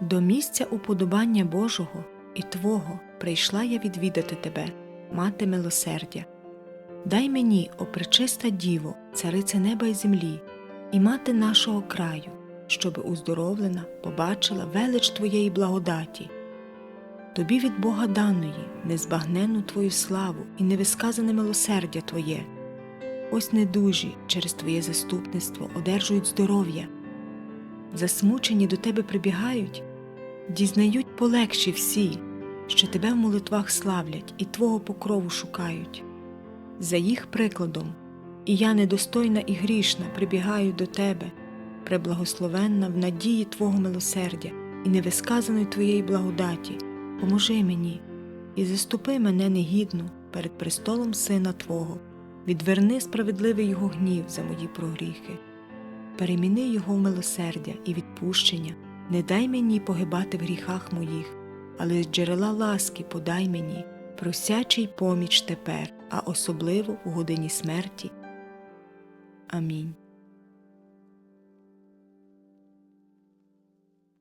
До місця уподобання Божого і Твого прийшла я відвідати Тебе, мати милосердя. Дай мені, о пречиста Діво, царице неба й землі, і мати нашого краю, щоби уздоровлена побачила велич Твоєї благодаті. Тобі від Бога даної, незбагненну Твою славу і невисказане милосердя Твоє. Ось недужі через Твоє заступництво одержують здоров'я. Засмучені до Тебе прибігають, дізнають полегші всі, що Тебе в молитвах славлять і Твого покрову шукають. За їх прикладом, і я недостойна і грішна прибігаю до Тебе, преблагословенна в надії Твого милосердя і невисказаної Твоєї благодаті, поможи мені і заступи мене негідну перед престолом Сина Твого, відверни справедливий Його гнів за мої прогріхи, переміни Його в милосердя і відпущення, не дай мені погибати в гріхах моїх, але з джерела ласки подай мені, просячий поміч тепер, а особливо у годині смерті. Амінь.